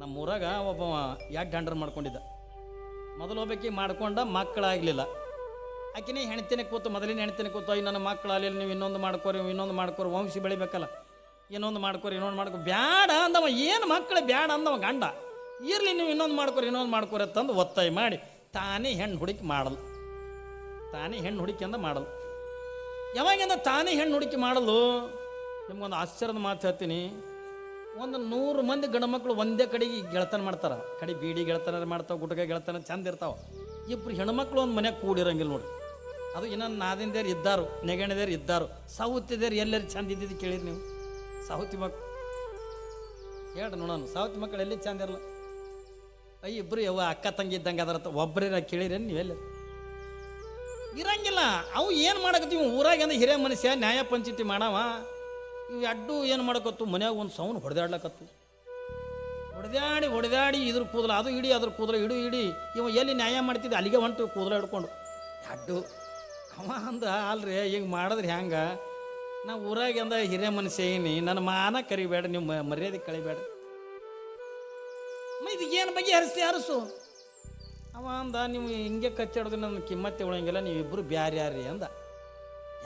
ನಮ್ಮ ಊರಾಗ ಒಬ್ಬ ಯಾಕೆ ಡಂಡರ್ ಮಾಡ್ಕೊಂಡಿದ್ದ? ಮೊದಲು ಒಬ್ಬಾಕಿ ಮಾಡ್ಕೊಂಡ ಮಕ್ಕಳಾಗಲಿಲ್ಲ. ಆಕಿನೇ ಹೆಣ್ತಿನ ಕೂತು, ಮೊದಲಿನ ಹೆಣ್ತಿನ ಕೂತು, ಅಯ್ಯ, ನನ್ನ ಮಕ್ಕಳಾಗಲಿಲ್ಲ, ನೀವು ಇನ್ನೊಂದು ಮಾಡ್ಕೋರಿ ಇನ್ನೊಂದು ಮಾಡ್ಕೋರಿ, ವಂಶ ಬೆಳಿಬೇಕಲ್ಲ. ಇನ್ನೊಂದು ಮಾಡ್ಕೋರಿ, ಇನ್ನೊಂದು ಮಾಡ್ಕೊ ಬ್ಯಾಡ ಅಂದವ, ಏನು ಮಕ್ಕಳು ಬ್ಯಾಡ ಅಂದವ ಗಂಡ. ಇರಲಿ, ನೀವು ಇನ್ನೊಂದು ಮಾಡ್ಕೋರಿ ಇನ್ನೊಂದು ಮಾಡ್ಕೋರಿ ಅಂತಂದು ಒತ್ತಾಯ ಮಾಡಿ ತಾನೇ ಹೆಣ್ಣು ಹುಡುಕಿ ಮಾಡಲು. ತಾನೇ ಹೆಣ್ಣು ಹುಡುಕಿ ಅಂದ ಮಾಡಲು. ಯಾವಾಗಿಂದ ತಾನೇ ಹೆಣ್ಣು ಹುಡುಕಿ ಮಾಡಲು? ನಿಮ್ಗೊಂದು ಆಶ್ಚರ್ಯದ ಮಾತು ಹೇಳ್ತೀನಿ. ಒಂದು ನೂರು ಮಂದಿ ಗಂಡು ಒಂದೇ ಕಡೆಗೆ ಗೆಳತನ ಮಾಡ್ತಾರೆ. ಕಡೆ ಬೀಡಿ ಗೆಳತನ ಮಾಡ್ತಾವೆ, ಗುಟ್ಕ ಗೆಳತನ ಚಂದ ಇರ್ತಾವ. ಇಬ್ರು ಹೆಣ್ಮಕ್ಳು ಒಂದು ಮನೆಗೆ ಕೂಡಿರಂಗಿಲ್ಲ ನೋಡಿ ಅದು ಇನ್ನೊಂದು ನಾದಿಂದೇರು ಇದ್ದಾರು ನೆಗಣದೇರು ಇದ್ದಾರು ಸಾವುತ್ತಿದೇರು ಎಲ್ಲರು ಚಂದ ಇದ್ದಿದ್ದು ಕೇಳಿರಿ ನೀವು? ಸಾವುತಿ ಮಕ್ಳು ಹೇಳ್ರಿ ನೋಡೋಣ ಸಾವುತಿ ಮಕ್ಕಳು ಎಲ್ಲಿ ಚಂದ ಇರಲ್ಲ ಅಯ್ಯ ಇಬ್ರು ಯಾವ ಅಕ್ಕ ತಂಗಿ ಇದ್ದಂಗೆ ಅದರ ಒಬ್ಬರೇ ಕೇಳಿರೇನು ನೀವೆಲ್ಲ ಇರಂಗಿಲ್ಲ, ಅವು ಏನು ಮಾಡಕತ್ತೀವಿ ಊರಾಗ ಅಂದ್ರೆ ಹಿರಿಯ ಮನುಷ್ಯ, ನ್ಯಾಯ ಪಂಚಾಯತಿ ಮಾಡವ. ಇವು ಅಡ್ಡು ಏನು ಮಾಡಕತ್ತು? ಮನ್ಯಾಗ ಒಂದು ಸೌಂಡ್ ಹೊಡೆದಾಡ್ಲಕತ್ತು. ಹೊಡೆದಾಡಿ ಹೊಡೆದಾಡಿ ಇದ್ರ ಕೂದಲ, ಅದು ಇಡಿ ಅದ್ರ ಕೂದಲ, ಇಡು, ಇಡಿ. ಇವ ಎಲ್ಲಿ ನ್ಯಾಯ ಮಾಡ್ತಿದ್ದೆ? ಅಲ್ಲಿಗೆ ಹೊಂಟು ಕೂದಲ ಹಿಡ್ಕೊಂಡು. ಅಡ್ಡು ಅವ ಅಂದ, ಅಲ್ರಿ ಈಗ ಮಾಡಿದ್ರೆ ಹ್ಯಾಂಗ ನಾ ಊರಾಗೆಂದ ಹಿರಿಯ ಮನುಷ್ಯ ಏನಿ ನನ್ನ ಮಾನ ಕರಿಬೇಡ ನೀವು ಮರ್ಯಾದೆ ಕಳಿಬೇಡ. ಇದು ಏನು ಬಗ್ಗೆ ಹರಿಸ್ತಿ, ಹರಿಸು. ಅವ ಅಂದ, ನೀವು ಹಿಂಗೆ ಕಚ್ಚಾಡೋದು ನನ್ನ ಕಿಮ್ಮತ್ತೆ ಉಳಂಗಿಲ್ಲ ನೀವಿಬ್ಬರು ಬ್ಯಾರೆ ಯಾರ್ರಿ ಅಂದ.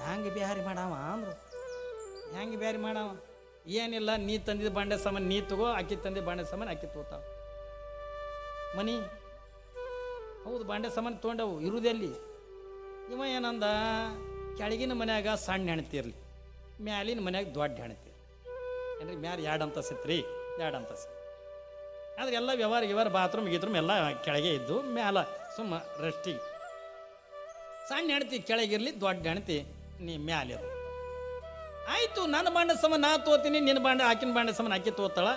ಹ್ಯಾಂಗೆ ಬ್ಯಾರಿ ಮಾಡವ? ಅಂದ್ರು. ಹೆಂಗೆ ಬೇರೆ ಮಾಡವ? ಏನಿಲ್ಲ, ನೀ ತಂದಿದ್ದ ಬಾಂಡೆ ಸಾಮಾನು ನೀ ತಗೋ ಅಕ್ಕಿ ತಂದಿದ್ದ ಬಾಂಡೆ ಸಾಮಾನು ಅಕ್ಕಿ ತಗೋತಾವ ಮನಿ, ಹೌದು, ಬಾಂಡೆ ಸಾಮಾನು ತೊಗೊಂಡವು ಇರುವುದೆಲ್ಲಿ ಇವ ಏನಂದ, ಕೆಳಗಿನ ಮನ್ಯಾಗ ಸಣ್ಣ ಹೆಣ್ತಿ ಇರಲಿ, ಮ್ಯಾಲಿನ ಮನ್ಯಾಗ ದೊಡ್ಡ ಹೆಣ್ತಿ ಏನ್ರಿ, ಮ್ಯಾಲ ಎರಡು ಅಂತ ಸಿತ್ರಿ ಎರಡು ಅಂತಸ್ತು. ಆದ್ರೆ ಎಲ್ಲ ವ್ಯವಹಾರ ವ್ಯವಹಾರ ಬಾತ್ರೂಮ್, ಗೀತ್ರೂಮ್ ಎಲ್ಲ ಕೆಳಗೆ ಇದ್ದು, ಮ್ಯಾಲ ಸುಮ್ಮ ರೆಸ್ಟಿಗೆ ಸಣ್ಣ ಹೆಣ್ತಿ ಕೆಳಗಿರ್ಲಿ, ದೊಡ್ಡ ಹೆಣ್ತಿ ನೀ ಮ್ಯಾಲಿರು. ಆಯ್ತು, ನನ್ನ ಬಾಂಡ ಸಮ ನಾ ತೋತೀನಿ, ನಿನ್ನ ಬಾಂಡ, ಆಕಿನ ಬಾಂಡ ಸಮ ಆಕಿ ತೋತಾಳ.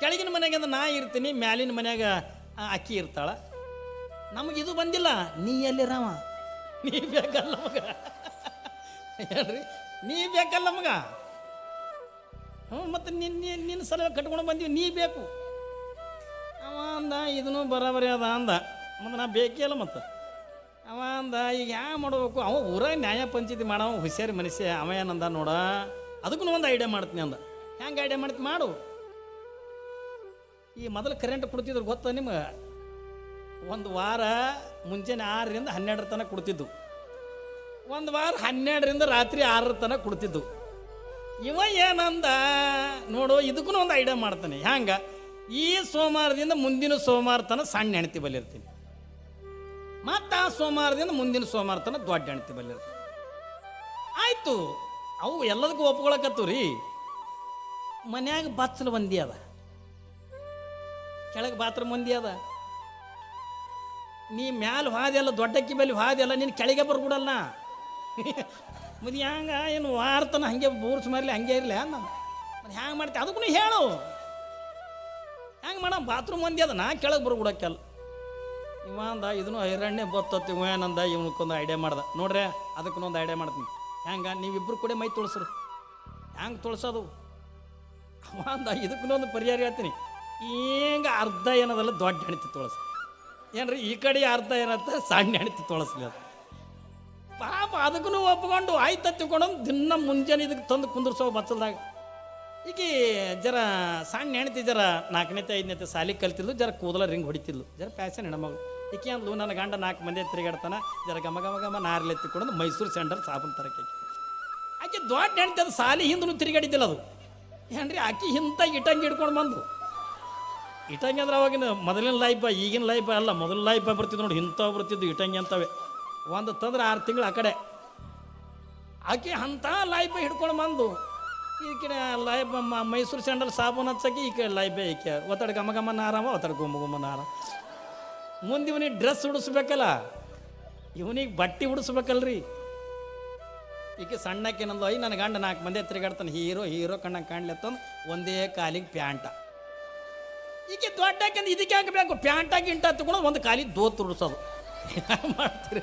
ಕೆಳಗಿನ ಮನೆಗಿಂದ ನಾ ಇರ್ತೀನಿ, ಮ್ಯಾಲಿನ ಮನೆಯಾಗ ಅಕ್ಕಿ ಇರ್ತಾಳ. ನಮಗೆ ಇದು ಬಂದಿಲ್ಲ, ನೀ ಎಲ್ಲಿ ರಾಮ ನೀ ಬೇಕಲ್ಲ ಮಗ. ಹೇಳ್ರಿ, ನೀ ಬೇಕಲ್ಲ ಮಗ. ಹ್ಞೂ, ಮತ್ತು ನಿನ್ನ ನಿನ್ನ ಸಲ ಕಟ್ಕೊಂಡು ಬಂದೀವಿ, ನೀ ಬೇಕು. ಅವ ಅಂದ, ಇದನ್ನು ಬರಾಬರಿ ಅದ ಅಂದ. ಮತ್ತು ನಾ ಬೇಕೇ ಅಲ್ಲ ಮತ್ತು. ಅವ ಅಂದ, ಈಗ ಯಾ ಮಾಡಬೇಕು? ಅವ ಊರ ನ್ಯಾಯ ಪಂಚಾಯತಿ ಮಾಡವ ಹುಷಾರಿ ಮನುಷ್ಯ ಅವ ಏನಂದ ನೋಡ. ಅದಕ್ಕೂ ಒಂದು ಐಡಿಯಾ ಮಾಡ್ತೀನಿ ಅಂದ. ಹೆಂಗೆ ಐಡಿಯಾ ಮಾಡ್ತೀನಿ ಮಾಡು. ಈ ಮೊದಲು ಕರೆಂಟ್ ಕೊಡ್ತಿದ್ರು ಗೊತ್ತಾ ನಿಮಗೆ? ಒಂದು ವಾರ ಮುಂಜಾನೆ ಆರರಿಂದ ಹನ್ನೆರಡರ ತನಕ ಕೊಡ್ತಿದ್ದು. ಒಂದು ವಾರ ಹನ್ನೆರಡರಿಂದ ರಾತ್ರಿ ಆರರ ತನಕ ಕೊಡ್ತಿದ್ದು. ಇವ ಏನಂದ? ನೋಡು ಇದಕ್ಕೂ ಒಂದು ಐಡಿಯಾ ಮಾಡ್ತಾನೆ. ಹ್ಯಾಂಗ ಈ ಸೋಮವಾರದಿಂದ ಮುಂದಿನ ಸೋಮವಾರ ತನಕ ಸಣ್ಣ ಹೆಣ್ತಿ ಬಲ್ಲಿರ್ತೀನಿ. ಮತ್ತು ಆ ಸೋಮವಾರದಿಂದ ಮುಂದಿನ ಸೋಮವಾರ ತನಕ ದೊಡ್ಡ ಹೆಣ್ತಿ ಬಲ್ಲಿರ್ತದೆ ಆಯ್ತು, ಅವು ಎಲ್ಲದಕ್ಕೂ ಒಪ್ಕೊಳಕತ್ತು ರೀ ಮನ್ಯಾಗ ಬಚ್ಚಲು ಮಂದಿ ಅದ. ಕೆಳಗೆ ಬಾತ್ರೂಮ್ ಮಂದಿ ಅದ. ನೀ ಮ್ಯಾಲ ಹಾದೆಲ್ಲ, ದೊಡ್ಡಕ್ಕಿ ಮೇಲೆ ಹಾದೆಲ್ಲ, ನೀನು ಕೆಳಗೆ ಬರ್ಬಿಡಲ್ಲ ಮುದಿ ಹ್ಯಾಂಗ ಏನು ವಾರ್ತನ ಹಂಗೆ ಬೂರ್ಸ್ ಮರಲಿ ಹಂಗೆ ಇರಲಿ ಅನ್ನ. ಮತ್ತೆ ಹ್ಯಾಂಗೆ ಮಾಡ್ತೆ, ಅದಕ್ಕೂ ಹೇಳು. ಹೆಂಗೆ ಮಾಡ, ಬಾತ್ರೂಮ್ ಮಂದಿ ಅದ, ನಾ ಕೆಳಗೆ ಬರ್ಬಿಡಕ್ಕೆಲ್ಲ. ಇವ ಅಂದ ಇದನ್ನು ಹೈರಾಣ್ಯ ಬತ್ತತ್ತು ಇವ ಏನಂದ ಇವನಕ್ಕೊಂದು ಐಡಿಯಾ ಮಾಡ್ದೆ. ನೋಡ್ರೆ ಅದಕ್ಕೊಂದು ಐಡಿಯಾ ಮಾಡ್ತೀನಿ. ಹ್ಯಾಂಗ ನೀವಿಬ್ರು ಕೂಡ ಮೈ ತುಳಸ್ರಿ. ಹೆಂಗೆ ತುಳ್ಸೋದು? ಅವ ಅಂದ ಪರಿಹಾರ ಹೇಳ್ತೀನಿ. ಈಗ ಅರ್ಧ ಏನದಲ್ಲ ದೊಡ್ಡ ಹೆಣ್ತಿ ತುಳಸ. ಏನ್ರಿ, ಈ ಕಡೆ ಅರ್ಧ ಏನತ್ತ ಸಣ್ಣ ಹೆಣ್ತಿ ತೊಳಸ್ಲಿ ಅದು. ಪಾಪ ಅದಕ್ಕೂ ಒಪ್ಕೊಂಡು ಆಯ್ತು ತಿಳ್ಕೊಂಡು ದಿನ ಮುಂಜಾನೆ ಇದಕ್ಕೆ ತಂದು ಕುಂದ್ರಸೋ ಬಚ್ಚಲ್ದಾಗ ಈಗ ಜರ ಸಣ್ಣ ಹೆಣ್ತಿ ಜರ ನಾಲ್ಕನೇತೆ ಐದನೇತೆ ಸಾಲಿ ಕಲ್ತಿದ್ಲು, ಜರ ಕೂದಲ ರಿಂಗ್ ಹೊಡಿತಿದ್ಲು. ಜರ ಪ್ಯಾಶನ್ ಹೆಣ್ಮಗಳು. ಈಕೆ ಅಂದ್ಲು, ನನ್ನ ಗಂಡ ನಾಲ್ಕು ಮಂದಿ ತಿರುಗಾಡ್ತಾನೆ. ಜರ ಗಮ ಗಮ ಗಮ ನಾರ್ಲೆತ್ತಿಕೊಂಡು ಮೈಸೂರು ಸೆಂಟರ್ ಸಾಬೂನ್ ತರಕ್ಕೆ ಆಕೆ. ದೊಡ್ಡ ಹೆಣ್ತಿ ಅದು ಸಾಲಿ ಹಿಂದೂ ತಿರುಗಾಡಿದ್ದಿಲ್ಲ ಅದು. ಏನ್ರಿ, ಆಕೆ ಇಂಥ ಇಟಂಗಿ ಹಿಡ್ಕೊಂಡು ಬಂದು ಇಟಂಗಿ ಅಂದ್ರೆ ಅವಾಗಿನ ಮೊದಲಿನ ಲೈಫ ಈಗಿನ ಲೈಫ್ ಅಲ್ಲ, ಮೊದಲ ಲೈಫ್ ಬರ್ತಿದ್ದು ನೋಡಿ, ಇಂಥವು ಬರ್ತಿದ್ದು ಇಟಂಗಿ ಅಂತವೆ. ಒಂದು ತಂದ್ರೆ ಆರು ತಿಂಗಳು ಆ ಕಡೆ. ಆಕೆ ಅಂಥ ಲೈಫ ಹಿಡ್ಕೊಂಡು ಬಂದು ಈ ಕಡೆ ಲೈಫ್ ಮೈಸೂರು ಸ್ಯಾಂಡಲ್ ಸಾಬೂನು ಹಚ್ಚಕ್ಕೆ ಈ ಕಡೆ ಲೈಫ್ ಈಕೆ ಒತ್ತಡ ಗಮ ಗಮ ನಾರಾಮ ಒತ್ತಡ ಗುಮ್ಮ ಗುಮ್ಮ ನಾರ. ಮುಂದೆ ಇವನಿಗೆ ಡ್ರೆಸ್ ಉಡಿಸ್ಬೇಕಲ್ಲ, ಇವನಿಗೆ ಬಟ್ಟೆ ಉಡಿಸ್ಬೇಕಲ್ರಿ. ಈಕೆ ಸಣ್ಣಕ್ಕೆ ನಂದು ಐ ನನ್ನ ಗಂಡ ನಾಲ್ಕು ಮಂದಿ ತಿರುಗಾಡ್ತಾನೆ ಹೀರೋ ಹೀರೋ, ಕಣ್ಣಂಗೆ ಕಾಣ್ಲತ್ತಂದು ಒಂದೇ ಕಾಲಿಗೆ ಪ್ಯಾಂಟ. ಈಕೆ ದೊಡ್ಡಕ್ಕೆಂದು ಇದಕ್ಕೆ ಹಾಕಬೇಕು ಪ್ಯಾಂಟ ಗಿಂಟ ತಗೊಂಡು ಒಂದು ಕಾಲಿಗೆ ದೋತ್ ಉಡಿಸೋದು. ಮಾಡ್ತೀರಿ?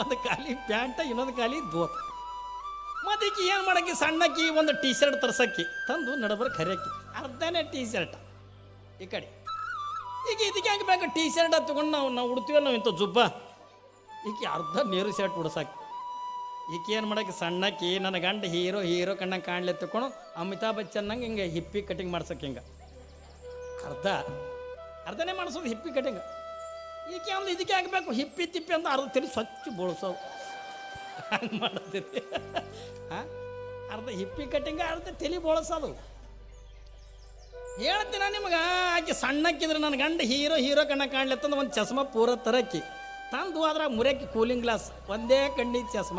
ಒಂದು ಕಾಲಿಗೆ ಪ್ಯಾಂಟ, ಇನ್ನೊಂದು ಕಾಲಿಗೆ ದೋತ್. ಮತ್ತೆ ಈಕಿ ಏನು ಮಾಡಕ್ಕೆ ಸಣ್ಣಕ್ಕಿ ಒಂದು ಟೀ ಶರ್ಟ್ ತರ್ಸಕ್ಕಿ ತಂದು ನಡಬರ್ ಕರೆಯಕ್ಕಿ ಅರ್ಧನೇ ಟೀ ಶರ್ಟ್ ಈ ಕಡೆ. ಈಗ ಇದಕ್ಕೆ ಹೆಂಗೆ ಬೇಕು? ಟೀ ಶರ್ಟ್ ತಗೊಂಡು ನಾವು ನಾವು ಉಡ್ತೀವಲ್ಲ ನಾವು ಇಂಥ ಜುಬ್ಬ? ಈಕೆ ಅರ್ಧ ನೀರು ಶರ್ಟ್ ಉಡ್ಸಾಕಿ. ಈಕೆ ಏನು ಮಾಡಕ್ಕೆ ಸಣ್ಣಕ್ಕಿ ನನ್ನ ಗಂಡ ಹೀರೋ ಹೀರೋ ಕಣ್ಣಂಗೆ ಕಾಣ್ಲೆ ತಕೊಂಡು ಅಮಿತಾಬ್ ಬಚ್ಚನ್ನಂಗೆ ಹಿಂಗೆ ಹಿಪ್ಪಿ ಕಟಿಂಗ್ ಮಾಡ್ಸಕ್ಕೆ ಹಿಂಗೆ. ಅರ್ಧ. ಅರ್ಧನೇ ಮಾಡಿಸೋದು ಹಿಪ್ಪಿ ಕಟಿಂಗ್ ಈಕೆ ಅಂದ್ರೆ ಇದಕ್ಕೆ ಆಗಬೇಕು ಹಿಪ್ಪಿ ತಿಪ್ಪಿ ಅಂತ ಅರ್ಧ ತಿರುಗಿ ಸ್ವಚ್ಛ ಬೋಳ್ಸೋದು. ಹಂಗೆ ಮಾಡತ್ತೀರಿ ಹಾಂ? ಅರ್ಧ ಹಿಪ್ಪಿ ಕಟಿಂಗ್ ಅರ್ಧ ತಲೆ ಹೇಳ್ತೀನಿ ಹೇಳ್ತೀನ ನಿಮ್ಗೆ, ಆಕೆ ಸಣ್ಣಕ್ಕಿದ್ರೆ ನನ್ನ ಗಂಡ ಹೀರೋ ಹೀರೋ ಕಣ್ಣ ಕಾಣ್ಲತ್ತಂದ್ರೆ ಒಂದು ಚಸ್ಮ ಪೂರ ತರಕ್ಕಿ. ತಂದು ಅದ್ರಾಗ ಮುರಕ್ಕಿ ಕೂಲಿಂಗ್ ಗ್ಲಾಸ್ ಒಂದೇ ಕಣ್ಣಿ ಚಸ್ಮ.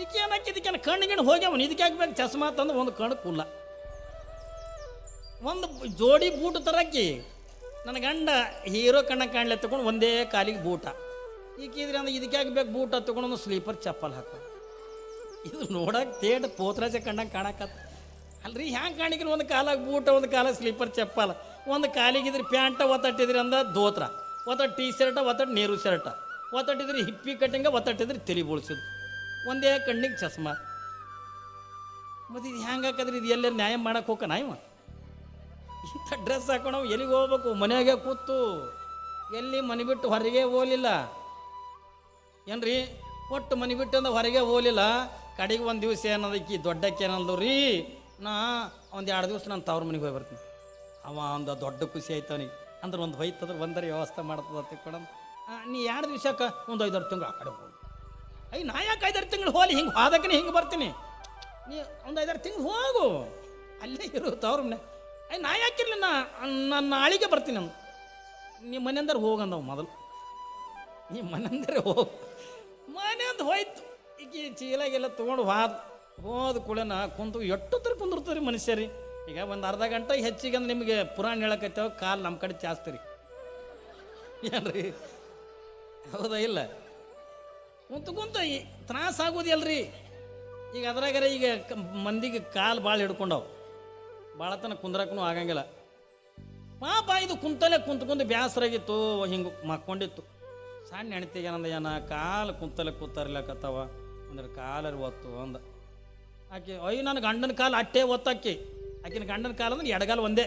ಈಕೆ ಏನಕ್ಕೆ ಇದಕ್ಕೆ ಕಣ್ಣಿಗಿಣ ಹೋಗ್ಯಾವನು ಇದಕ್ಕೆ ಹಾಕ್ಬೇಕು ಚಸ್ಮ ತಂದು ಒಂದು ಕಣ್ಣು ಕುಲ್ಲ ಒಂದು ಜೋಡಿ ಬೂಟು ತರಕ್ಕಿ. ನನ್ನ ಗಂಡ ಹೀರೋ ಕಣ್ಣ ಕಾಣ್ಲೆ ತಗೊಂಡು ಒಂದೇ ಕಾಲಿಗೆ ಬೂಟ. ಈಕಿದ್ರೆ ಅಂದ್ರೆ ಇದಕ್ಕೆ ಬೇಕು ಬೂಟ ತಗೊಂಡು ಸ್ಲೀಪರ್ ಚಪ್ಪಲ್ ಹಾಕ? ಇದು ನೋಡಕ್ಕೆ ತೇಡ್ ಪೋತ್ರಾಜ ಕಂಡಂಗೆ ಕಾಣಕತ್ತ. ಅಲ್ರಿ, ಹ್ಯಾಂಗೆ ಕಾಣಿಕ್ರಿ ಒಂದು ಕಾಲಾಗ ಬೂಟ, ಒಂದು ಕಾಲಾಗ ಸ್ಲೀಪರ್ ಚಪ್ಪಲ್? ಒಂದು ಕಾಲಿಗಿದ್ರೆ ಪ್ಯಾಂಟ ಒತ್ತಟ್ಟಿದ್ರಿ ಅಂದ ದೋತ್ರ. ಒತ್ತಟ್ಟು ಟೀ ಶರ್ಟ ಒತ್ತಟ್ಟು ನೀರು ಶರ್ಟ. ಒತ್ತಟ್ಟಿದ್ರಿ ಹಿಪ್ಪಿ ಕಟ್ಟಿಂಗ, ಒತ್ತಟ್ಟಿದ್ರಿ ತಲೆ ಬೋಳ್ಸಿದ್ರು ಒಂದೇ ಕಣ್ಣಿಗೆ ಚಸ್ಮ. ಮತ್ತು ಇದು ಹೆಂಗೆ ಹಾಕದ್ರಿ? ಇದು ಎಲ್ಲರೂ ನ್ಯಾಯ ಮಾಡಕ್ಕೆ ಹೋಗ ಇವ? ಇಂಥ ಡ್ರೆಸ್ ಹಾಕೊಂಡು ಎಲ್ಲಿಗೆ ಹೋಗ್ಬೇಕು? ಮನೆಯಾಗೆ ಕೂತು. ಎಲ್ಲಿ ಮನೆ ಬಿಟ್ಟು ಹೊರಗೆ ಹೋಗಲಿಲ್ಲ? ಏನ್ರಿ? ಒಟ್ಟು ಮನೆ ಬಿಟ್ಟು ಹೊರಗೆ ಹೋಗಲಿಲ್ಲ. ಕಡೆಗೆ ಒಂದು ದಿವಸ ಏನದಕ್ಕೆ ದೊಡ್ಡಕ್ಕೆ ಏನಂದ್ರು ರೀ ನಾ ಒಂದು ಎರಡು ದಿವಸ ನಾನು ತವ್ರ ಮನೆಗೆ ಹೋಗಿ ಬರ್ತೀನಿ. ಅವ ಒಂದು ದೊಡ್ಡ ಖುಷಿ ಆಯ್ತು ಅವನಿಗೆ ಅಂದ್ರೆ ಒಂದು ಹೋಯ್ತಂದ್ರೆ ಒಂದರ ವ್ಯವಸ್ಥೆ ಮಾಡ್ತದ ತಿಳ್ಕೊಂಡು ನೀ ಎರಡು ದಿವ್ಸಕ್ಕೆ ಒಂದು ಐದಾರು ತಿಂಗಳು ಆ ಕಡೆ ಹೋಗಿ. ಅಯ್ಯ ನಾ ಯಾಕೆ ಐದಾರು ತಿಂಗಳು ಹೋಲಿ? ಹಿಂಗೆ ಹೋದಕ್ಕೆ ಹಿಂಗೆ ಬರ್ತೀನಿ. ನೀ ಒಂದು ಐದಾರು ತಿಂಗಳು ಹೋಗು. ಅಲ್ಲೇ ಇರು ತವ್ರ ಮನೆ. ಅಯ್ಯ ನಾ ಯಾಕಿರಲಿ ನಾ, ನಾನು ನಾಳಿಗೆ ಬರ್ತೀನಿ ನಾನು. ನಿಮ್ಮ ಮನೆಯಂದ್ರೆ ಹೋಗಂದವು ಮೊದಲು. ನಿಮ್ಮ ಮನೆಯಂದ್ರೆ ಹೋಗು. ಮನೆಯಂದು ಹೋಯ್ತು. ಈಗ ಚೀಲಾಗೆಲ್ಲ ತೊಗೊಂಡು ಹೋದ ಹೋದ ಕೂಡನ ಕುಂತು ಎಷ್ಟು ತರ ಕುಂದಿರ್ತಾರೆ ಮನುಷ್ಯರಿ. ಈಗ ಒಂದು ಅರ್ಧ ಗಂಟೆ ಹೆಚ್ಚಿಗೆ ಅಂದ್ರೆ ನಿಮಗೆ ಪುರಾಣ ಹೇಳಕತ್ತೇವ, ಕಾಲು ನಮ್ಮ ಕಡೆ ಜಾಸ್ತಿ ರೀ ಏನ್ರಿ? ಹೌದಾ ಇಲ್ಲ? ಕುಂತು ಕುಂತು ತ್ರಾಸ ಆಗೋದಿಲ್ರಿ. ಈಗ ಅದ್ರಾಗರೆ ಈಗ ಮಂದಿಗೆ ಕಾಲು ಭಾಳ ಹಿಡ್ಕೊಂಡವು. ಭಾಳ ತನಕ ಕುಂದ್ರಕ್ಕೂ ಆಗಂಗಿಲ್ಲ. ಪಾಪ ಇದು ಕುಂತಲೇ ಕುಂತು ಕುಂತು ಬೇಸರಾಗಿತ್ತು ಹಿಂಗೆ ಮಕ್ಕೊಂಡಿತ್ತು. ಸಣ್ಣ ಹೆಣ್ತಿಗೆ ಏನಂದ, ಏನ ಕಾಲು ಕುಂತಲೆ ಕೂತಾರ್ಲಕತ್ತವ. ಅಂದ್ರೆ ಕಾಲರ್ ಒತ್ತು ಅಂದ. ಆಕೆ, ಅಯ್ಯ, ನನ್ನ ಗಂಡನ ಕಾಲು ಅಟ್ಟೆ ಒತ್ತಾಕಿ ಆಕಿನ ಗಂಡನ ಕಾಲು ಅಂದ್ರೆ ಎಡಗಾಲ ಒಂದೇ.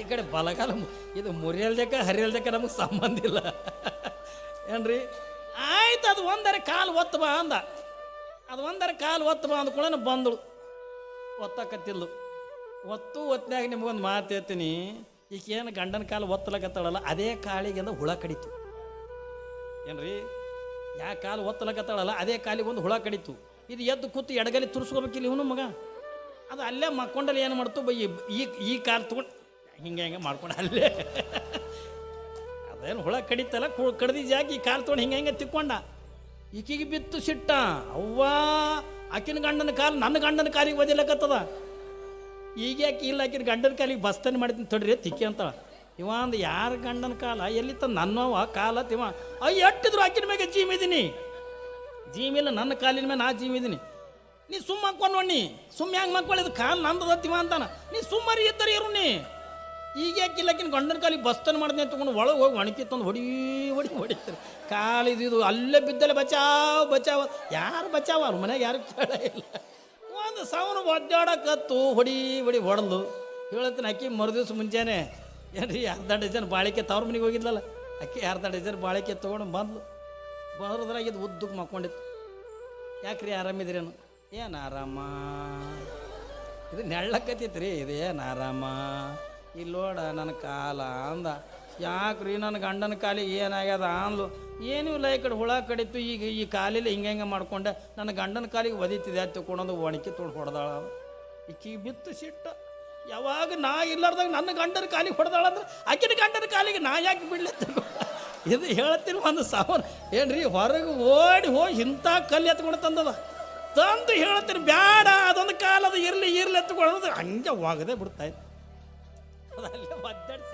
ಈ ಕಡೆ ಬಲಗಾಲ ಇದು ಮುರಿಯಲ್ದಕ್ಕೆ ಹರಿಯಲ್ದಕ್ಕೆ ನಮಗೆ ಸಂಬಂಧ ಇಲ್ಲ. ಏನ್ರಿ? ಆಯ್ತು, ಅದು ಒಂದರೆ ಕಾಲು ಒತ್ತು ಬಾ ಅಂದ. ಅದು ಒಂದರೆ ಕಾಲು ಒತ್ತು ಬಾ ಅಂದ್ಕೊಳ್ಳೋಣ ಬಂದಳು. ಒತ್ತಕತ್ತಿಲ್ಲು ಒತ್ತು ಒತ್ತಿನಾಗ ನಿಮಗೊಂದು ಮಾತು ಹೇಳ್ತೀನಿ. ಈಗ ಏನು ಗಂಡನ ಕಾಲು ಒತ್ತಲಕತ್ತಾಳಲ್ಲ, ಅದೇ ಕಾಳಿಗೆ ಅಂದ ಹುಳ ಕಡಿತು. ಏನ್ರಿ? ಯಾ ಕಾಲು ಒತ್ತಲಕತ್ತಾಳಲ್ಲ ಅದೇ ಕಾಲಿಗೆ ಒಂದು ಹುಳ ಕಡಿತು. ಇದು ಎದ್ದು ಕೂತು ಎಡಗಲಿ ತುರ್ಸ್ಕೋಬೇಕಿಲ್ಲ ಇವನು ಮಗ. ಅದು ಅಲ್ಲೇ ಮಕ್ಕೊಂಡಲ್ಲಿ ಏನು ಮಾಡ್ತು? ಬೈ, ಈ ಈ ಕಾಲು ತೊಗೊಂಡು ಹಿಂಗೆ ಹಿಂಗೆ ಮಾಡ್ಕೊಂಡು ಅಲ್ಲೇ. ಅದೇನು ಹುಳ ಕಡಿತಲ್ಲ, ಕು ಜಾಗ ಈ ಕಾಲು ತೊಗೊಂಡು ಹಿಂಗೆ ಹಿಂಗೆ ತಿಕ್ಕೊಂಡ. ಈಕಿಗೆ ಬಿತ್ತು ಸಿಟ್ಟ. ಅವ್ವ, ಆಕಿನ ಗಂಡನ ಕಾಲು ನನ್ನ ಗಂಡನ ಕಾಲಿಗೆ ಒದಿಲಕತ್ತದ. ಈಗ ಯಾಕೆ ಇಲ್ಲ ಆಕಿನ ಗಂಡನ ಕಾಲಿಗೆ ಬಸ್ತನ್ ಮಾಡಿದ್ದೀನಿ ತೊಡ್ರಿ ತಿಕ್ಕಿ ಅಂತ ಇವ ಅಂದ, ಯಾರ ಗಂಡನ ಕಾಲ? ಎಲ್ಲಿ ತಂದು? ನನ್ನವ ಕಾಲ ತಿವ. ಅಯ್ಯ, ಎಟ್ಟಿದ್ರು ಆಕಿನ ಮ್ಯಾಗೆ ಜೀಮಿದ್ದೀನಿ ಜೀಮಿಲ್ಲ ನನ್ನ ಕಾಲಿನ ಮೇಲೆ ನಾ ಜೀಮಿದ್ದೀನಿ ನೀ ಸುಮ್ಮ ಹಾಕೊಂಡು ನೀ. ಸುಮ್ಮ ಹೆಂಗೆ ಮಕ್ಕೊಳ್ಳಿದು ಕಾಲು ನಂದದ ತಿವ ಅಂತಾನ ನೀ ಸುಮ್ಮರಿ ಇದ್ದರೆ ಇರು ನೀ. ಈಗ ಯಾಕೆ ಇಲ್ಲಕಿನ ಗಂಡನ ಕಾಲಿಗೆ ಬಸ್ತನ್ ಮಾಡ್ದೆ ತಗೊಂಡು ಒಳಗೆ ಹೋಗಿ ಒಣಕಿ ತಂದು ಹೊಡಿ ಹೊಡಿ ಹೊಡಿತಾರೆ ಕಾಲು ಇದು ಅಲ್ಲೇ ಬಿದ್ದಲ್ಲೇ ಬಚಾವ್, ಬಚಾವ. ಯಾರು ಬಚಾವ? ಅವ್ರ ಮನೆಗೆ ಯಾರು ಕೇಳ ಇಲ್ಲ. ಒಂದು ಸಾವನು ಒದ್ದಾಡಕತ್ತು, ಹೊಡಿ ಹೊಡಿ, ಹೊಡೆದು. ಹೇಳತ್ತೀನಿ, ಅಕ್ಕಿ ಮರುದಿವ್ಸ ಮುಂಜಾನೆ. ಏನ್ರಿ, ಅರ್ಧ ಡಜನ್ ಬಾಳಿಕೆ ತವ್ರ ಮನೆಗೆ ಹೋಗಿದ್ಲಲ್ಲ? ಅಕ್ಕಿ ಅರ್ಧ ಡಜನ್ ಬಾಳಿಕೆ ತೊಗೊಂಡು ಬಂದ್ಲು. ಬರೋದ್ರಾಗ ಇದು ಉದ್ದಕ್ಕೆ ಮಕ್ಕೊಂಡಿತ್ತು. ಯಾಕ್ರಿ ಆರಾಮಿದ್ರೇನು ಏನು? ಆರಾಮ? ಇದು ನೆಳ್ಳಕತ್ತಿತ್ತು ರೀ ಇದು ಏನು ಆರಾಮ ಇಲ್ಲೋಡ ನನ್ನ ಕಾಲ ಅಂದ. ಯಾಕ್ರಿ ನನ್ನ ಗಂಡನ ಕಾಲಿಗೆ ಏನಾಗ್ಯದ ಅಂದ್ಲು. ಏನೂ ಇಲ್ಲ ಈ ಕಡೆ ಹುಳ ಕಡಿತು, ಈಗ ಈ ಕಾಲಿಲ್ಲ ಹಿಂಗೆ ಹಿಂಗೆ ಮಾಡ್ಕೊಂಡೆ. ನನ್ನ ಗಂಡನ ಕಾಲಿಗೆ ಒದಿತಿದೆ ತಿಳ್ಕೊಂಡೊಂದು ಒಣಕಿ ತೊಗೊಂಡು ಹೊಡೆದಾಳ ಈಕಿ ಬಿತ್ತು ಸಿಟ್ಟ. ಯಾವಾಗ ನಾ ಇಲ್ಲಾರ್ದಾಗ ನನ್ನ ಗಂಡನ ಕಾಲಿಗೆ ಹೊಡೆದಾಳಂದ್ರೆ ಆಕಿನ ಗಂಡನ ಕಾಲಿಗೆ ನಾ ಯಾಕೆ ಬಿಡ್ಲತ್ತ ಇದು ಹೇಳ್ತೀನಿ ಒಂದು ಸಾವಿರ ಏನ್ರಿ, ಹೊರಗೆ ಓಡಿ ಹೋಗಿ ಇಂಥ ಕಲ್ಲು ಎತ್ಕೊಂಡು ತಂದದ? ತಂದು ಹೇಳ್ತೀನಿ ಬೇಡ ಅದೊಂದು ಕಾಲದ ಇರಲಿ ಇರಲಿ ಎತ್ಕೊಳ್ಳೋದು ಹಂಗೆ ಒಗದೆ ಬಿಡ್ತಾಯಿತ್ತು ಅದಲ್ಲೇ ಒದ್ದಾಡಿ